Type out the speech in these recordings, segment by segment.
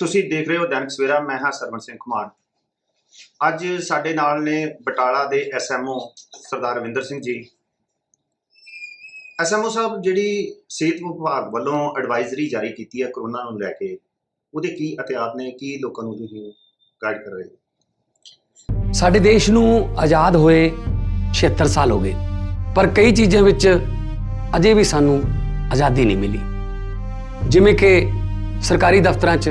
ਤੁਸੀਂ ਦੇਖ ਰਹੇ ਹੋ ਦੈਨਿਕ ਸਵੇਰਾ, ਮੈਂ ਹਾਂ ਸਰਵਨ ਸਿੰਘ ਕੁਮਾਰ। ਅੱਜ ਸਾਡੇ ਨਾਲ ਨੇ ਬਟਾਲਾ ਦੇ ਐਸਐਮਓ ਸਰਦਾਰ ਰਵਿੰਦਰ ਸਿੰਘ ਜੀ। ਐਸਐਮਓ ਸਾਹਿਬ, ਜਿਹੜੀ ਸਿਹਤ ਵਿਭਾਗ ਵੱਲੋਂ ਐਡਵਾਈਜ਼ਰੀ ਜਾਰੀ ਕੀਤੀ ਹੈ ਕਰੋਨਾ ਨੂੰ ਲੈ ਕੇ, ਉਹਦੇ ਕੀ ਅਤਿਆਤ ਨੇ, ਕੀ ਲੋਕਾਂ ਨੂੰ ਤੁਸੀਂ ਗਾਈਡ ਕਰ ਰਹੇ ਹੋ? ਸਾਡੇ ਦੇਸ਼ ਨੂੰ ਆਜ਼ਾਦ ਹੋਏ 76 ਸਾਲ ਹੋ ਗਏ, ਪਰ ਕਈ ਚੀਜ਼ਾਂ ਵਿੱਚ ਅਜੇ ਵੀ ਸਾਨੂੰ ਆਜ਼ਾਦੀ ਨਹੀਂ ਮਿਲੀ। ਜਿਵੇਂ ਕਿ ਸਰਕਾਰੀ ਦਫ਼ਤਰਾਂ 'ਚ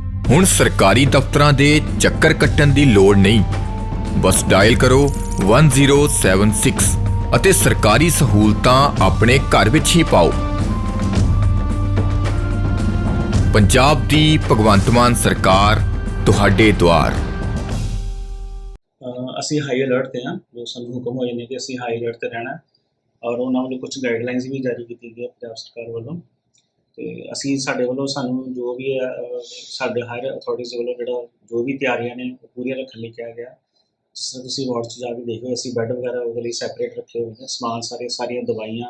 ਹੁਣ ਸਰਕਾਰੀ ਦਫ਼ਤਰਾਂ ਦੇ ਚੱਕਰ ਕੱਟਣ ਦੀ ਲੋੜ ਨਹੀਂ। ਬਸ ਡਾਇਲ ਕਰੋ 1076 ਅਤੇ ਸਰਕਾਰੀ ਸਹੂਲਤਾਂ ਆਪਣੇ ਘਰ ਵਿੱਚ ਹੀ ਪਾਓ। ਪੰਜਾਬ ਦੀ ਭਗਵੰਤ ਮਾਨ ਸਰਕਾਰ, ਤੁਹਾਡੇ ਦੁਆਰ। ਅਸੀਂ ਹਾਈ ਅਲਰਟ ਤੇ ਹਾਂ। ਜੋ ਸਾਨੂੰ ਹੁਕਮ ਹੋਏ ਨੇ ਕਿ ਅਸੀਂ ਹਾਈ ਅਲਰਟ ਤੇ ਰਹਿਣਾ ਔਰ ਉਹਨਾਂ ਵੱਲੋਂ ਕੁਝ ਗਾਈਡਲਾਈਨਸ ਵੀ ਜਾਰੀ ਕੀਤੀ ਗਈ ਹੈ ਪੰਜਾਬ ਸਰਕਾਰ ਵੱਲੋਂ। ਤੇ ਅਸੀਂ ਸਾਡੇ ਵੱਲੋਂ ਸਾਨੂੰ ਜੋ ਵੀ ਹੈ ਸਾਡੇ ਹਾਇਰ ਅਥਾਰਟੀਜ਼ ਵੱਲੋਂ ਜਿਹੜਾ ਜੋ ਵੀ ਤਿਆਰੀਆਂ ਨੇ, ਉਹ ਪੂਰੀਆਂ ਰੱਖਣ ਲਈ ਕਿਹਾ ਗਿਆ। ਜਿਸ ਤਰ੍ਹਾਂ ਤੁਸੀਂ ਵਾਰਡ 'ਚ ਜਾ ਕੇ ਦੇਖੋ, ਅਸੀਂ ਬੈੱਡ ਵਗੈਰਾ ਉਹਦੇ ਲਈ ਸੈਪਰੇਟ ਰੱਖੇ ਹੋਏ ਨੇ। ਸਮਾਨ ਸਾਰੇ, ਸਾਰੀਆਂ ਦਵਾਈਆਂ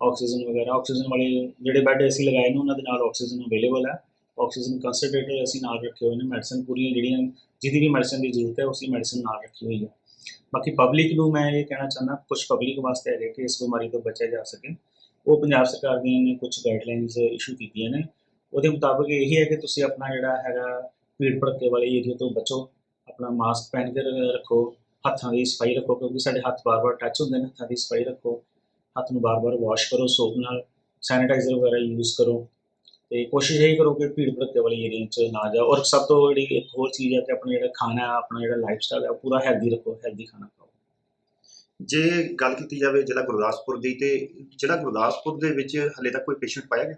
ਆਕਸੀਜਨ ਵਗੈਰਾ ਆਕਸੀਜਨ ਵਾਲੇ ਜਿਹੜੇ ਬੈੱਡ ਅਸੀਂ ਲਗਾਏ ਨੇ, ਉਹਨਾਂ ਦੇ ਨਾਲ ਆਕਸੀਜਨ ਅਵੇਲੇਬਲ ਹੈ। ਆਕਸੀਜਨ ਕੰਸਨਟ੍ਰੇਟਰ ਅਸੀਂ ਨਾਲ ਰੱਖੇ ਹੋਏ ਨੇ। ਮੈਡੀਸਨ ਪੂਰੀਆਂ ਜਿਹੜੀਆਂ, ਜਿਹਦੀ ਵੀ ਮੈਡੀਸਨ ਦੀ ਜ਼ਰੂਰਤ ਹੈ ਉਸੇ ਮੈਡੀਸਨ ਨਾਲ ਰੱਖੀ ਹੋਈ ਹੈ। ਬਾਕੀ ਪਬਲਿਕ ਨੂੰ ਮੈਂ ਇਹ ਕਹਿਣਾ ਚਾਹੁੰਦਾ ਕੁਝ ਪਬਲਿਕ ਵਾਸਤੇ ਹੈਗੇ ਕਿ ਇਸ ਬਿਮਾਰੀ ਤੋਂ ਬਚਿਆ ਜਾ ਸਕੇ। ਉਹ ਪੰਜਾਬ ਸਰਕਾਰ ਦੀਆਂ ਨੇ ਕੁਝ ਗਾਈਡਲਾਈਨਸ ਇਸ਼ੂ ਕੀਤੀਆਂ ਨੇ। ਉਹਦੇ ਮੁਤਾਬਕ ਇਹ ਹੈ ਕਿ ਤੁਸੀਂ ਆਪਣਾ ਜਿਹੜਾ ਹੈਗਾ ਭੀੜ ਭੜੱਕੇ ਵਾਲੇ ਏਰੀਆ ਤੋਂ ਬਚੋ। ਆਪਣਾ ਮਾਸਕ ਪਹਿਨ ਕੇ ਰੱਖੋ। ਹੱਥਾਂ ਦੀ ਸਫ਼ਾਈ ਰੱਖੋ ਕਿਉਂਕਿ ਸਾਡੇ ਹੱਥ ਬਾਰ-ਬਾਰ ਟੱਚ ਹੁੰਦੇ ਨੇ। ਹੱਥਾਂ ਦੀ ਸਫ਼ਾਈ ਰੱਖੋ। ਹੱਥ ਨੂੰ ਬਾਰ-ਬਾਰ ਵਾਸ਼ ਕਰੋ ਸੋਪ ਨਾਲ ਸੈਨੀਟਾਈਜ਼ਰ ਵਗੈਰਾ ਯੂਜ਼ ਕਰੋ। ਤੇ ਕੋਸ਼ਿਸ਼ ਇਹ ਕਰੋ ਕਿ ਭੀੜ ਭੜੱਕੇ ਵਾਲੇ ਏਰੀਆ 'ਚ ਨਾ ਜਾਓ। ਔਰ ਸਭ ਤੋਂ ਜਿਹੜੀ ਇੱਕ ਹੋਰ ਚੀਜ਼ ਹੈ ਕਿ ਆਪਣਾ ਜਿਹੜਾ ਖਾਣਾ ਹੈ, ਆਪਣਾ ਜਿਹੜਾ ਲਾਈਫਸਟਾਈਲ ਹੈ ਪੂਰਾ ਹੈਲਦੀ ਰੱਖੋ ਹੈਲਦੀ ਖਾਣਾ ਖਾਓ। ਜੇ ਗੱਲ ਕੀਤੀ ਜਾਵੇ ਜ਼ਿਲ੍ਹਾ ਗੁਰਦਾਸਪੁਰ ਦੀ ਤੇ ਜ਼ਿਲ੍ਹਾ ਗੁਰਦਾਸਪੁਰ ਦੇ ਵਿੱਚ ਹਲੇ ਤੱਕ ਕੋਈ ਪੇਸ਼ੈਂਟ ਪਾਇਆ ਗਿਆ?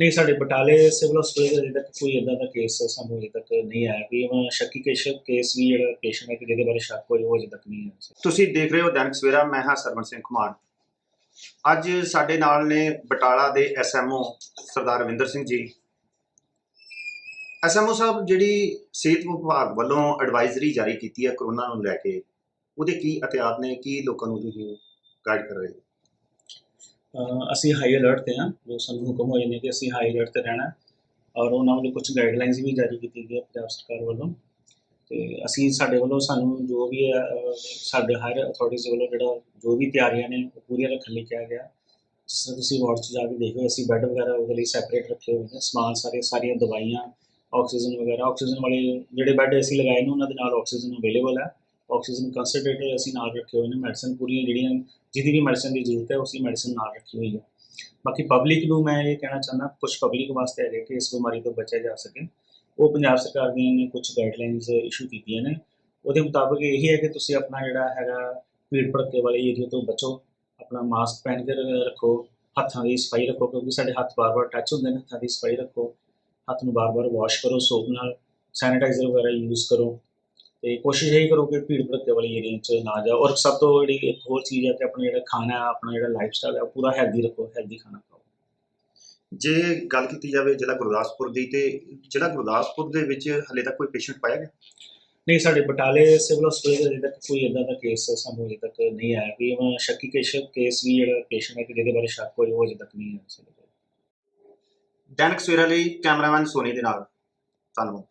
ਨਹੀਂ ਸਾਡੇ ਬਟਾਲੇ ਸਿਵਲ ਹਸਪੀਟਲ ਦੇ ਤੱਕ ਕੋਈ ਇਦਾਂ ਦਾ ਕੇਸ ਸਾਨੂੰ ਅਜੇ ਤੱਕ ਨਹੀਂ ਆਇਆ। ਕਿ ਉਹ ਸ਼ੱਕੀ ਕੇਸ ਕੇਸ ਵੀ ਜਿਹੜਾ ਪੇਸ਼ੈਂਟ ਹੈ ਕਿ ਜਿਹਦੇ ਬਾਰੇ ਸ਼ੱਕ ਹੋਈ ਉਹ ਅਜੇ ਤੱਕ ਨਹੀਂ ਹੈ ਤੁਸੀਂ ਦੇਖ ਰਹੇ ਹੋ ਦੈਨਿਕ ਸਵੇਰਾ ਮੈਂ ਹਾਂ ਸਰਵਨ ਸਿੰਘ ਕੁਮਾਰ। ਅੱਜ ਸਾਡੇ ਨਾਲ ਨੇ ਬਟਾਲਾ ਦੇ ਐਸਐਮਓ ਸਰਦਾਰ ਰਵਿੰਦਰ ਸਿੰਘ ਜੀ। ਐਸਐਮਓ ਸਾਹਿਬ ਜਿਹੜੀ ਸਿਹਤ ਵਿਭਾਗ ਵੱਲੋਂ ਐਡਵਾਈਜ਼ਰੀ ਜਾਰੀ ਕੀਤੀ ਹੈ ਕਰੋਨਾ ਨੂੰ ਲੈ ਕੇ ਉਹਦੇ ਕੀ ਅਤਿਆਤ ਨੇ, ਕੀ ਲੋਕਾਂ ਨੂੰ ਤੁਸੀਂ ਗਾਈਡ ਕਰ ਰਹੇ ਹੋ? ਅਸੀਂ ਹਾਈ ਅਲਰਟ ਤੇ ਹਾਂ। ਜੋ ਸਾਨੂੰ ਹੁਕਮ ਹੋਏ ਨੇ ਕਿ ਅਸੀਂ ਹਾਈ ਅਲਰਟ ਤੇ ਰਹਿਣਾ। ਔਰ ਉਹਨਾਂ ਵੱਲੋਂ ਕੁਝ ਗਾਈਡਲਾਈਨਸ ਵੀ ਜਾਰੀ ਕੀਤੀ ਗਈ ਹੈ ਪੰਜਾਬ ਸਰਕਾਰ ਵੱਲੋਂ। ਤੇ ਅਸੀਂ ਸਾਡੇ ਵੱਲੋਂ ਸਾਨੂੰ ਜੋ ਵੀ ਹੈ ਸਾਡੇ ਹਾਇਰ ਅਥਾਰਟੀਜ਼ ਵੱਲੋਂ ਜਿਹੜਾ ਜੋ ਵੀ ਤਿਆਰੀਆਂ ਨੇ, ਉਹ ਪੂਰੀਆਂ ਰੱਖਣ ਲਈ ਕਿਹਾ ਗਿਆ। ਜਿਸ ਤਰ੍ਹਾਂ ਤੁਸੀਂ ਵਾਰਡ 'ਚ ਜਾ ਕੇ ਦੇਖੋ ਅਸੀਂ ਬੈੱਡ ਵਗੈਰਾ ਉਹਦੇ ਲਈ ਸੈਪਰੇਟ ਰੱਖੇ ਹੋਏ ਨੇ। ਸਮਾਨ ਸਾਰੇ, ਸਾਰੀਆਂ ਦਵਾਈਆਂ ਆਕਸੀਜਨ ਵਗੈਰਾ ਆਕਸੀਜਨ ਵਾਲੇ ਜਿਹੜੇ ਬੈੱਡ ਅਸੀਂ ਲਗਾਏ ਨੇ, ਉਹਨਾਂ ਦੇ ਨਾਲ ਆਕਸੀਜਨ ਅਵੇਲੇਬਲ ਹੈ। ਆਕਸੀਜਨ ਕੰਸਨਟ੍ਰੇਟਰ ਅਸੀਂ ਨਾਲ ਰੱਖੇ ਹੋਏ ਨੇ ਮੈਡੀਸਨ ਪੂਰੀਆਂ ਜਿਹੜੀਆਂ ਜਿਹਦੀ ਵੀ ਮੈਡੀਸਨ ਦੀ ਜ਼ਰੂਰਤ ਹੈ ਉਸੇ ਮੈਡੀਸਨ ਨਾਲ ਰੱਖੀ ਹੋਈ ਹੈ। ਬਾਕੀ ਪਬਲਿਕ ਨੂੰ ਮੈਂ ਇਹ ਕਹਿਣਾ ਚਾਹੁੰਦਾ ਕੁਝ ਪਬਲਿਕ ਵਾਸਤੇ ਹੈਗੇ ਕਿ ਇਸ ਬਿਮਾਰੀ ਤੋਂ ਬਚਿਆ ਜਾ ਸਕੇ। ਉਹ ਪੰਜਾਬ ਸਰਕਾਰ ਦੀਆਂ ਨੇ ਕੁਝ ਗਾਈਡਲਾਈਨਸ ਇਸ਼ੂ ਕੀਤੀਆਂ ਨੇ। ਉਹਦੇ ਮੁਤਾਬਕ ਇਹ ਹੈ ਕਿ ਤੁਸੀਂ ਆਪਣਾ ਜਿਹੜਾ ਹੈਗਾ ਭੀੜ ਭੜੱਕੇ ਵਾਲੇ ਏਰੀਆ ਤੋਂ ਬਚੋ। ਆਪਣਾ ਮਾਸਕ ਪਹਿਨ ਕੇ ਰੱਖੋ, ਹੱਥਾਂ ਦੀ ਸਫ਼ਾਈ ਰੱਖੋ, ਕਿਉਂਕਿ ਸਾਡੇ ਹੱਥ ਬਾਰ-ਬਾਰ ਟੱਚ ਹੁੰਦੇ ਨੇ, ਹੱਥਾਂ ਦੀ ਸਫ਼ਾਈ ਰੱਖੋ। ਹੱਥ ਨੂੰ ਬਾਰ-ਬਾਰ ਵਾਸ਼ ਕਰੋ ਸੋਪ ਨਾਲ ਸੈਨੀਟਾਈਜ਼ਰ ਵਗੈਰਾ ਯੂਜ਼ ਕਰੋ। ਤੇ ਕੋਸ਼ਿਸ਼ ਇਹ ਕਰੋ ਕਿ ਭੀੜ ਭੜੱਕੇ ਵਾਲੇ ਏਰੀਆ 'ਚ ਨਾ ਜਾਓ। ਔਰ ਸਭ ਤੋਂ ਜਿਹੜੀ ਇੱਕ ਹੋਰ ਚੀਜ਼ ਹੈ ਕਿ ਆਪਣਾ ਜਿਹੜਾ ਖਾਣਾ ਹੈ ਆਪਣਾ ਜਿਹੜਾ ਲਾਈਫਸਟਾਈਲ ਹੈ ਉਹ ਪੂਰਾ ਹੈਲਦੀ ਰੱਖੋ ਹੈਲਦੀ ਖਾਣਾ ਖਾਓ। ਜੇ ਗੱਲ ਕੀਤੀ ਜਾਵੇ ਜ਼ਿਲ੍ਹਾ ਗੁਰਦਾਸਪੁਰ ਦੀ ਤੇ ਜ਼ਿਲ੍ਹਾ ਗੁਰਦਾਸਪੁਰ ਦੇ ਵਿੱਚ ਹਲੇ ਤੱਕ ਕੋਈ ਪੇਸ਼ੈਂਟ ਪਾਇਆ ਗਿਆ? ਨਹੀਂ ਸਾਡੇ ਬਟਾਲੇ ਸਿਵਲ ਹਸਪੀਟਲ ਦੇ ਤੱਕ ਕੋਈ ਇਦਾਂ ਦਾ ਕੇਸ ਸਾਨੂੰ ਅਜੇ ਤੱਕ ਨਹੀਂ ਆਇਆ। ਕਿ ਉਹ ਸ਼ੱਕੀ ਕੇਸ ਕੇਸ ਵੀ ਜਿਹੜਾ ਪੇਸ਼ੈਂਟ ਹੈ ਕਿ ਜਿਹਦੇ ਬਾਰੇ ਸ਼ੱਕ ਹੋਈ ਉਹ ਅਜੇ ਤੱਕ ਨਹੀਂ ਹੈ ਸਾਡੇ ਕੋਲ। ਦੈਨਿਕ ਸਵੇਰਾ ਲਈ ਕੈਮਰਾਮੈਨ ਸੋਨੀ ਦੇ ਨਾਲ। ਧੰਨਵਾਦ।